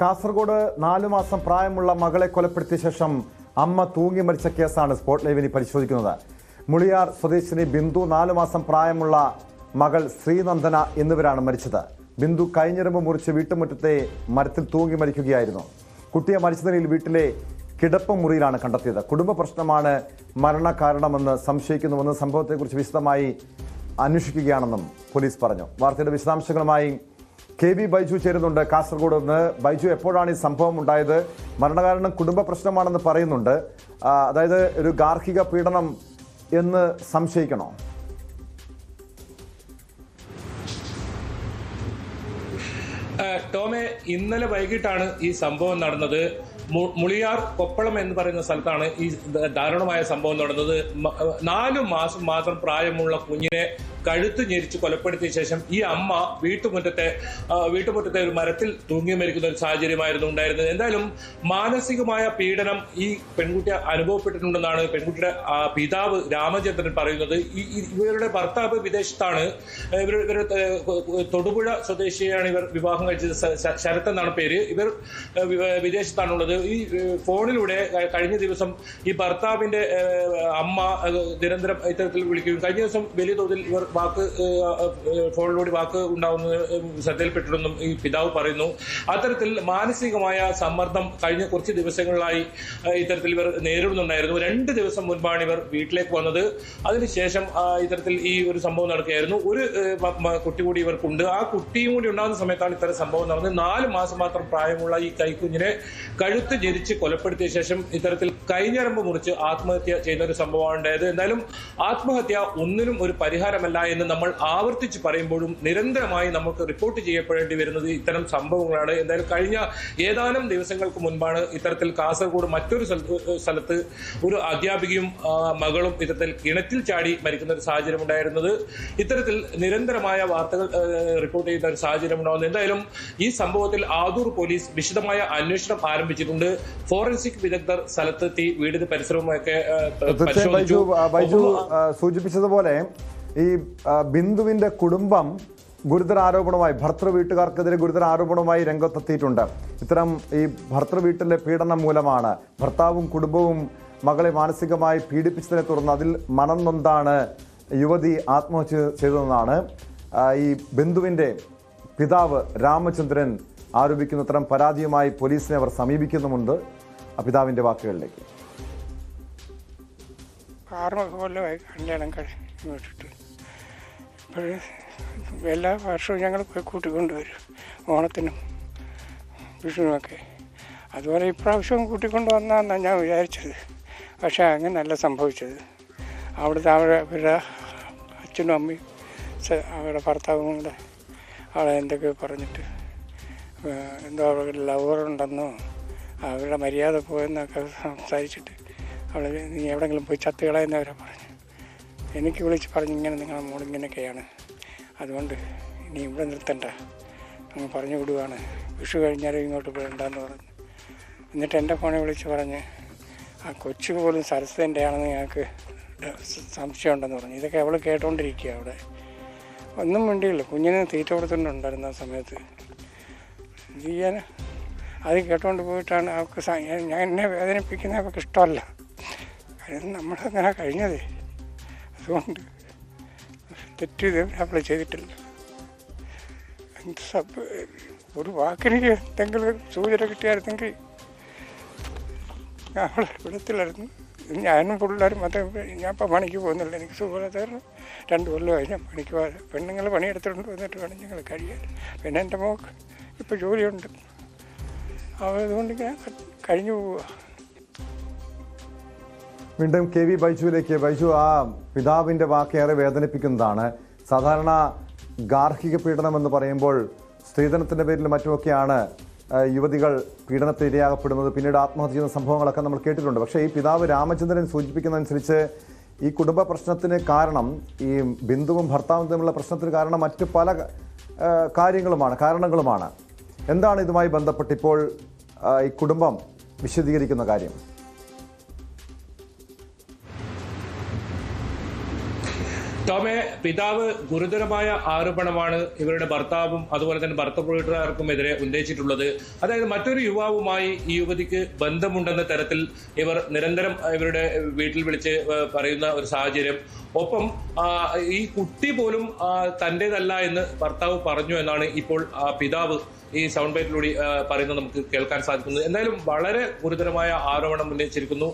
കാസർഗോഡ് നാലു മാസം പ്രായമുള്ള മകളെ കൊലപ്പെടുത്തിയ ശേഷം അമ്മ തൂങ്ങി മരിച്ച കേസാണ് സ്പോട്ട് ലൈവിനി പരിശോധിക്കുന്നത്. മുളിയാർ സ്വദേശിനി ബിന്ദു നാലു മാസം പ്രായമുള്ള മകൾ ശ്രീനന്ദന എന്നിവരാണ് മരിച്ചത്. ബിന്ദു കൈഞ്ഞിരമ്പ് മുറിച്ച് വീട്ടുമുറ്റത്തെ മരത്തിൽ തൂങ്ങി മരിക്കുകയായിരുന്നു. കുട്ടിയെ മരിച്ച നിലയിൽ വീട്ടിലെ കിടപ്പ് മുറിയിലാണ് കണ്ടെത്തിയത്. കുടുംബ പ്രശ്നമാണ് മരണകാരണമെന്ന് സംശയിക്കുന്നുവെന്ന് സംഭവത്തെക്കുറിച്ച് വിശദമായി അന്വേഷിക്കുകയാണെന്നും പോലീസ് പറഞ്ഞു. വാർത്തയുടെ വിശദാംശങ്ങളുമായി കെ വി ബൈജു ചേരുന്നുണ്ട്. കാസർഗോഡ് നിന്ന് ബൈജു എപ്പോഴാണ് ഈ സംഭവം ഉണ്ടായത്? മരണകാരണം കുടുംബ പ്രശ്നമാണെന്ന് പറയുന്നുണ്ട്. അതായത് ഒരു ഗാർഹിക പീഡനം എന്ന് സംശയിക്കണോ? ടോമെ ഇന്നലെ വൈകിട്ടാണ് ഈ സംഭവം നടന്നത്. മുളിയാർ കൊപ്പളം എന്ന് പറയുന്ന സ്ഥലത്താണ് ഈ ദാരുണമായ സംഭവം നടന്നത്. നാലു മാസം മാത്രം പ്രായമുള്ള കുഞ്ഞിനെ കഴുത്ത് ഞെരിച്ച് കൊലപ്പെടുത്തിയ ശേഷം ഈ അമ്മ വീട്ടുമുറ്റത്തെ വീട്ടുമുറ്റത്തെ ഒരു മരത്തിൽ തൂങ്ങി മരിക്കുന്ന ഒരു സാഹചര്യമായിരുന്നു ഉണ്ടായിരുന്നത്. എന്തായാലും മാനസികമായ പീഡനം ഈ പെൺകുട്ടി അനുഭവപ്പെട്ടിട്ടുണ്ടെന്നാണ് പെൺകുട്ടിയുടെ പിതാവ് രാമചന്ദ്രൻ പറയുന്നത്. ഈ ഇവരുടെ ഭർത്താവ് വിദേശത്താണ്. ഇവർ ഇവർ തൊടുപുഴ സ്വദേശിയാണ് ഇവർ വിവാഹം കഴിച്ചത്. ശരത് എന്നാണ് പേര്. ഇവർ വിദേശത്താണുള്ളത്. ഈ ഫോണിലൂടെ കഴിഞ്ഞ ദിവസം ഈ ഭർത്താവിന്റെ അമ്മ നിരന്തരം ഇത്തരത്തിൽ വിളിക്കുകയും കഴിഞ്ഞ ദിവസം വലിയ തോതിൽ ഇവർ വാക്ക് ഫോണിലൂടെ വാക്ക് ഉണ്ടാവുന്നത് ഏഹ് ശ്രദ്ധയിൽപ്പെട്ടിട്ടുണ്ടെന്നും ഈ പിതാവ് പറയുന്നു. അത്തരത്തിൽ മാനസികമായ സമ്മർദ്ദം കഴിഞ്ഞ കുറച്ച് ദിവസങ്ങളിലായി ഇത്തരത്തിൽ ഇവർ നേരിടുന്നുണ്ടായിരുന്നു. രണ്ട് ദിവസം മുൻപാണ് ഇവർ വീട്ടിലേക്ക് വന്നത്. അതിനുശേഷം ഇത്തരത്തിൽ ഈ ഒരു സംഭവം നടക്കുകയായിരുന്നു. ഒരു കുട്ടി കൂടി ഇവർക്കുണ്ട്. ആ കുട്ടിയും കൂടി ഉണ്ടാകുന്ന സമയത്താണ് ഇത്തരം സംഭവം നടന്നത്. നാല് മാസം മാത്രം പ്രായമുള്ള ഈ കൈക്കുഞ്ഞിനെ കഴുത്ത് ജനിച്ച് കൊലപ്പെടുത്തിയ ശേഷം ഇത്തരത്തിൽ കൈഞ്ഞരമ്പ് മുറിച്ച് ആത്മഹത്യ ചെയ്യുന്ന ഒരു സംഭവമാണ് ഉണ്ടായത്. എന്തായാലും ആത്മഹത്യ ഒന്നിനും ഒരു പരിഹാരമല്ല. എന്ന് നമ്മൾ ആവർത്തിച്ച് പറയുമ്പോഴും നിരന്തരമായി നമുക്ക് റിപ്പോർട്ട് ചെയ്യപ്പെടേണ്ടി വരുന്നത് ഇത്തരം സംഭവങ്ങളാണ്. എന്തായാലും കഴിഞ്ഞ ഏതാനും ദിവസങ്ങൾക്ക് മുൻപാണ് ഇത്തരത്തിൽ കാസർഗോഡ് മറ്റൊരു സ്ഥലത്ത് ഒരു അധ്യാപികയും മകളും ഇത്തരത്തിൽ കിണറ്റിൽ ചാടി മരിക്കുന്ന ഒരു സാഹചര്യം ഉണ്ടായിരുന്നത്. ഇത്തരത്തിൽ നിരന്തരമായ വാർത്തകൾ റിപ്പോർട്ട് ചെയ്യുന്ന ഒരു സാഹചര്യം ഉണ്ടാകുന്നു എന്തായാലും ഈ സംഭവത്തിൽ ആദൂർ പോലീസ് വിശദമായ അന്വേഷണം ആരംഭിച്ചിട്ടുണ്ട്. ഫോറൻസിക് വിദഗ്ധർ സ്ഥലത്തെത്തി വീടിന് പരിസരവുമൊക്കെ സൂചിപ്പിച്ചതുപോലെ ഈ ബിന്ദുവിന്റെ കുടുംബം ഗുരുതര ആരോപണമായി ഭർത്തൃ വീട്ടുകാർക്കെതിരെ ഗുരുതര ആരോപണമായി രംഗത്തെത്തിയിട്ടുണ്ട്. ഇത്തരം ഈ ഭർത്തൃ വീട്ടിലെ പീഡനം മൂലമാണ് ഭർത്താവും കുടുംബവും മകളെ മാനസികമായി പീഡിപ്പിച്ചതിനെ തുടർന്ന് അതിൽ മനം നൊന്താണ് യുവതി ആത്മഹത്യ ചെയ്തതെന്നാണ് ഈ ബിന്ദുവിന്റെ പിതാവ് രാമചന്ദ്രൻ ആരോപിക്കുന്ന ഇത്തരം പരാതിയുമായി പോലീസിനെ അവർ സമീപിക്കുന്നുമുണ്ട്. ആ പിതാവിന്റെ വാക്കുകളിലേക്ക്. ആറ് കൊല്ലമായി കല്യാണം കഴിഞ്ഞിട്ട്. ഇപ്പോൾ എല്ലാ വർഷവും ഞങ്ങൾ കൂട്ടിക്കൊണ്ടുവരും ഓണത്തിനും വിഷുവിനുമൊക്കെ അതുപോലെ ഇപ്രാവശ്യവും കൂട്ടിക്കൊണ്ട് വന്നാന്നാണ് ഞാൻ വിചാരിച്ചത്. പക്ഷേ അങ്ങനല്ല സംഭവിച്ചത്. അവിടുത്തെ അവരുടെ അച്ഛനും അമ്മയും അവരുടെ ഭർത്താവും കൂടെ അവളെ എന്തൊക്കെയോ പറഞ്ഞിട്ട് എന്തോ അവരുടെ ലവറുണ്ടെന്നോ അവരുടെ മര്യാദ പോയെന്നൊക്കെ സംസാരിച്ചിട്ട് അവളെ നീ എവിടെങ്കിലും പോയി ചത്തുകളെന്നവരെ പറഞ്ഞു. എനിക്ക് വിളിച്ച് പറഞ്ഞ് ഇങ്ങനെ നിങ്ങളുടെ മോൾ ഇങ്ങനെയൊക്കെയാണ്. അതുകൊണ്ട് ഇനി ഇവിടെ നിർത്തണ്ട. അങ്ങ് പറഞ്ഞു വിടുവാണ്. വിഷു കഴിഞ്ഞാലും ഇങ്ങോട്ട് പോകണ്ടെന്ന് പറഞ്ഞു. എന്നിട്ട് എന്റെ ഫോണിൽ വിളിച്ച് പറഞ്ഞ് ആ കൊച്ചു പോലും സരസ്വതിന്റെ ആണെന്ന് ഞങ്ങൾക്ക് സംശയമുണ്ടെന്ന് പറഞ്ഞു. ഇതൊക്കെ അവൾ കേട്ടോണ്ടിരിക്കുക അവിടെ. ഒന്നും വേണ്ടിയില്ല കുഞ്ഞിന് തീറ്റ കൊടുത്തിട്ടുണ്ടായിരുന്നു ആ സമയത്ത്. ചെയ്യാൻ അത് കേട്ടോണ്ട് പോയിട്ടാണ് അവൾക്ക് ഞാൻ എന്നെ വേദനിപ്പിക്കുന്ന അവൾക്ക് ഇഷ്ടമല്ല. കാര്യം നമ്മളങ്ങനെ കഴിഞ്ഞതേ? അതുകൊണ്ട് തെറ്റ് ഇത് അപ്ലൈ ചെയ്തിട്ടില്ല സബ് ഒരു വാക്കിന് എന്തെങ്കിലും സൂചന കിട്ടിയായിരുന്നെങ്കിൽ ഞങ്ങൾ വിടത്തില്ലായിരുന്നു ഞാനും പിള്ളേരും മാത്രമേ ഞാൻ ഇപ്പം പണിക്ക് പോകുന്നില്ല എനിക്ക് സുഖമില്ലാത്തവരും രണ്ട് കൊല്ലമായി ഞാൻ പണിക്ക് പോകാതെ പെണ്ണുങ്ങൾ പണിയെടുത്തുകൊണ്ട് വന്നിട്ട് വേണം ഞങ്ങൾ കഴിയാൻ. പിന്നെ എന്റെ മോക്ക് ഇപ്പോൾ ജോലിയുണ്ട്. അതുകൊണ്ട് ഞാൻ കഴിഞ്ഞു പോവുക വീണ്ടും കെ വി ബൈജുവിലേക്ക്. ബൈജു ആ പിതാവിന്റെ വാക്ക് ഏറെ വേദനിപ്പിക്കുന്നതാണ്. സാധാരണ ഗാർഹിക പീഡനം എന്ന് പറയുമ്പോൾ സ്ത്രീധനത്തിന്റെ പേരിൽ മറ്റുമൊക്കെയാണ് യുവതികൾ പീഡനത്തിന് ഇരയാകപ്പെടുന്നത് പിന്നീട് ആത്മഹത്യ ചെയ്യുന്ന സംഭവങ്ങളൊക്കെ നമ്മൾ കേട്ടിട്ടുണ്ട്. പക്ഷേ ഈ പിതാവ് രാമചന്ദ്രൻ സൂചിപ്പിക്കുന്നതനുസരിച്ച് ഈ കുടുംബ പ്രശ്നത്തിന് കാരണം ഈ ബിന്ദുവും ഭർത്താവും തമ്മിലുള്ള പ്രശ്നത്തിന് കാരണം മറ്റ് പല കാര്യങ്ങളുമാണ് കാരണങ്ങളുമാണ്. എന്താണ് ഇതുമായി ബന്ധപ്പെട്ടിപ്പോൾ ഈ കുടുംബം വിശദീകരിക്കുന്ന കാര്യം? ടോമെ പിതാവ് ഗുരുതരമായ ആരോപണമാണ് ഇവരുടെ ഭർത്താവും അതുപോലെ തന്നെ ഭർത്ത വീട്ടുകാർക്കുമെതിരെ ഉന്നയിച്ചിട്ടുള്ളത്. അതായത് മറ്റൊരു യുവാവുമായി ഈ യുവതിക്ക് ബന്ധമുണ്ടെന്ന തരത്തിൽ ഇവർ നിരന്തരം ഇവരുടെ വീട്ടിൽ വിളിച്ച് പറയുന്ന ഒരു സാഹചര്യം ഒപ്പം ഈ കുട്ടി പോലും തന്റെതല്ല എന്ന് ഭർത്താവ് പറഞ്ഞു എന്നാണ് ഇപ്പോൾ പിതാവ് ഈ സൗണ്ട് ബൈറ്റിലൂടെ പറയുന്നത് നമുക്ക് കേൾക്കാൻ സാധിക്കുന്നത് എന്തായാലും വളരെ ഗുരുതരമായ ആരോപണം ഉന്നയിച്ചിരിക്കുന്നു.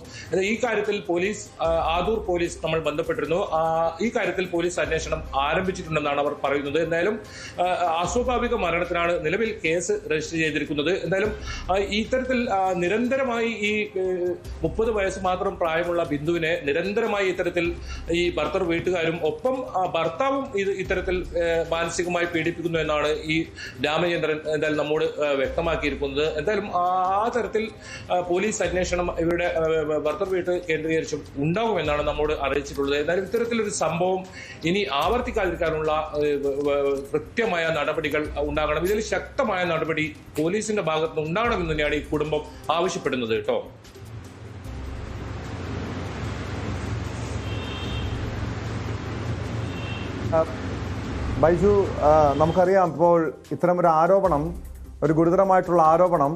ഈ കാര്യത്തിൽ പോലീസ് ആദൂർ പോലീസ് നമ്മൾ ബന്ധപ്പെട്ടിരുന്നു. ഈ കാര്യത്തിൽ പോലീസ് അന്വേഷണം ആരംഭിച്ചിട്ടുണ്ടെന്നാണ് അവർ പറയുന്നത്. എന്തായാലും അസ്വാഭാവിക മരണത്തിനാണ് നിലവിൽ കേസ് രജിസ്റ്റർ ചെയ്തിരിക്കുന്നത്. എന്തായാലും ഇത്തരത്തിൽ നിരന്തരമായി ഈ മുപ്പത് വയസ്സ് മാത്രം പ്രായമുള്ള ബിന്ദുവിനെ നിരന്തരമായി ഇത്തരത്തിൽ ഈ ഭർത്തർ വീട്ടുകാരും ഒപ്പം ഭർത്താവും ഇത് ഇത്തരത്തിൽ മാനസികമായി പീഡിപ്പിക്കുന്നു എന്നാണ് ഈ രാമചന്ദ്രൻ എന്തായാലും നമ്മോട് വ്യക്തമാക്കിയിരിക്കുന്നത്. എന്തായാലും ആ തരത്തിൽ പോലീസ് അന്വേഷണം ഇവരുടെ ഭർത്തർ വീട്ട് കേന്ദ്രീകരിച്ചും ഉണ്ടാകുമെന്നാണ് നമ്മോട് അറിയിച്ചിട്ടുള്ളത്. എന്തായാലും ഇത്തരത്തിലൊരു സംഭവം ഇനി ആവർത്തിക്കാതിരിക്കാനുള്ള കൃത്യമായ നടപടികൾ ഉണ്ടാകണം. ഇതിൽ ശക്തമായ നടപടി പോലീസിന്റെ ഭാഗത്ത് നിന്ന് ഉണ്ടാകണമെന്ന് തന്നെയാണ് ഈ കുടുംബം ആവശ്യപ്പെടുന്നത് കേട്ടോ. ബൈജു നമുക്കറിയാം ഇപ്പോൾ ഇത്തരം ഒരു ആരോപണം ഒരു ഗുരുതരമായിട്ടുള്ള ആരോപണം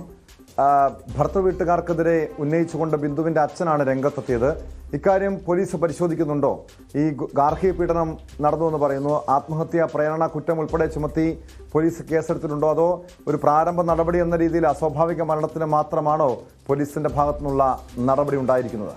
ഭർത്തൃ വീട്ടുകാർക്കെതിരെ ഉന്നയിച്ചുകൊണ്ട് ബിന്ദുവിന്റെ അച്ഛനാണ് രംഗത്തെത്തിയത്. ഇക്കാര്യം പോലീസ് പരിശോധിക്കുന്നുണ്ടോ? ഈ ഗാർഹിക പീഡനം നടന്നു എന്ന് പറയുന്നു. ആത്മഹത്യ പ്രേരണ കുറ്റം ഉൾപ്പെടെ ചുമത്തി പോലീസ് കേസെടുത്തിട്ടുണ്ടോ? അതോ ഒരു പ്രാരംഭ നടപടി എന്ന രീതിയിൽ അസ്വാഭാവിക മരണത്തിന് മാത്രമാണോ പോലീസിന്റെ ഭാഗത്തുനിന്നുള്ള നടപടി ഉണ്ടായിരിക്കുന്നത്?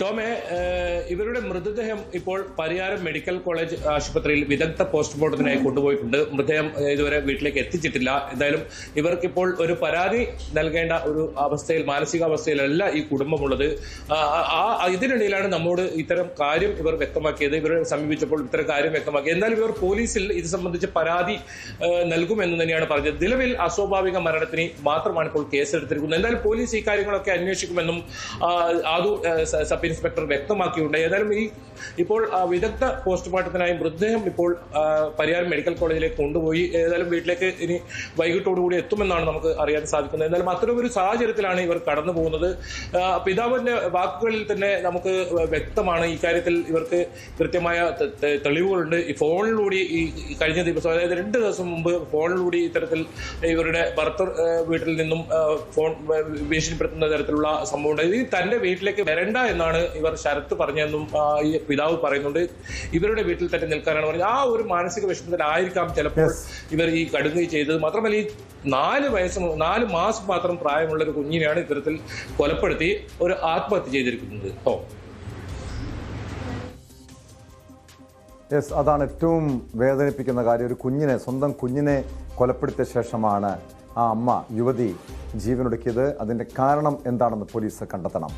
ടോമെ ഇവരുടെ മൃതദേഹം ഇപ്പോൾ പരിയാരം മെഡിക്കൽ കോളേജ് ആശുപത്രിയിൽ വിദഗ്ധ പോസ്റ്റ്മോർട്ടത്തിനായി കൊണ്ടുപോയിട്ടുണ്ട്. മൃതദേഹം ഇതുവരെ വീട്ടിലേക്ക് എത്തിച്ചിട്ടില്ല. എന്തായാലും ഇവർക്കിപ്പോൾ ഒരു പരാതി നൽകേണ്ട ഒരു അവസ്ഥയിൽ മാനസികാവസ്ഥയിലല്ല ഈ കുടുംബമുള്ളത്. ആ, ഇതിനിടയിലാണ് നമ്മോട് ഇത്തരം കാര്യം ഇവർ വ്യക്തമാക്കിയത്. ഇവരെ സമീപിച്ചപ്പോൾ ഇത്തരം കാര്യം വ്യക്തമാക്കി. എന്നാലും ഇവർ പോലീസിൽ ഇത് സംബന്ധിച്ച് പരാതി നൽകുമെന്ന് തന്നെയാണ് പറഞ്ഞത്. നിലവിൽ അസ്വാഭാവിക മരണത്തിന് മാത്രമാണ് ഇപ്പോൾ കേസെടുത്തിരിക്കുന്നത്. എന്തായാലും പോലീസ് ഈ കാര്യങ്ങളൊക്കെ അന്വേഷിക്കുമെന്നും ആദു ഏഹ്, സ- ഇൻസ്പെക്ടർ വ്യക്തമാക്കിയിട്ടുണ്ട്. ഏതായാലും ഈ ഇപ്പോൾ വിദഗ്ധ പോസ്റ്റ്മോർട്ടത്തിനായി മൃതദേഹം ഇപ്പോൾ പരിയാർ മെഡിക്കൽ കോളേജിലേക്ക് കൊണ്ടുപോയി. ഏതായാലും വീട്ടിലേക്ക് ഇനി വൈകിട്ടോടുകൂടി എത്തുമെന്നാണ് നമുക്ക് അറിയാൻ സാധിക്കുന്നത്. എന്നാലും അത്തരമൊരു സാഹചര്യത്തിലാണ് ഇവർ കടന്നു പോകുന്നത്. പിതാവിന്റെ വാക്കുകളിൽ തന്നെ നമുക്ക് വ്യക്തമാണ് ഇക്കാര്യത്തിൽ ഇവർക്ക് കൃത്യമായ തെളിവുകളുണ്ട്. ഈ ഫോണിലൂടെ ഈ കഴിഞ്ഞ ദിവസം അതായത് രണ്ട് ദിവസം മുമ്പ് ഫോണിലൂടെ ഇത്തരത്തിൽ ഇവരുടെ ഭർത്തർ വീട്ടിൽ നിന്നും ഫോൺ ഭീഷണിപ്പെടുത്തുന്ന തരത്തിലുള്ള സംഭവം ഉണ്ടായി ഇത് തന്റെ വീട്ടിലേക്ക് വരണ്ട എന്നാണ് ഇവർ ശരത്ത് പറഞ്ഞതെന്നും ഈ പിതാവ് പറയുന്നുണ്ട്. ഇവരുടെ വീട്ടിൽ തന്നെ നിൽക്കാനാണ് പറഞ്ഞത്. ആ ഒരു മാനസിക വിഷമത്തിലായിരിക്കാം ചിലപ്പോൾ ഇവർ ഈ കടുങ്ങി ചെയ്തത്. മാത്രമല്ല ഈ നാല് വയസ്സ് നാല് മാസം മാത്രം പ്രായമുള്ള ഒരു കുഞ്ഞിനെയാണ് ഇത്തരത്തിൽ കൊലപ്പെടുത്തി ഒരു ആത്മഹത്യ ചെയ്തിരിക്കുന്നത്. ഓ. യെസ് അതാണ് ഏറ്റവും വേദനിപ്പിക്കുന്ന കാര്യം. ഒരു കുഞ്ഞിനെ സ്വന്തം കുഞ്ഞിനെ കൊലപ്പെടുത്തിയ ശേഷമാണ് ആ അമ്മ യുവതി ജീവനൊടുക്കിയത്. അതിന്റെ കാരണം എന്താണെന്ന് പോലീസ് കണ്ടെത്തണം.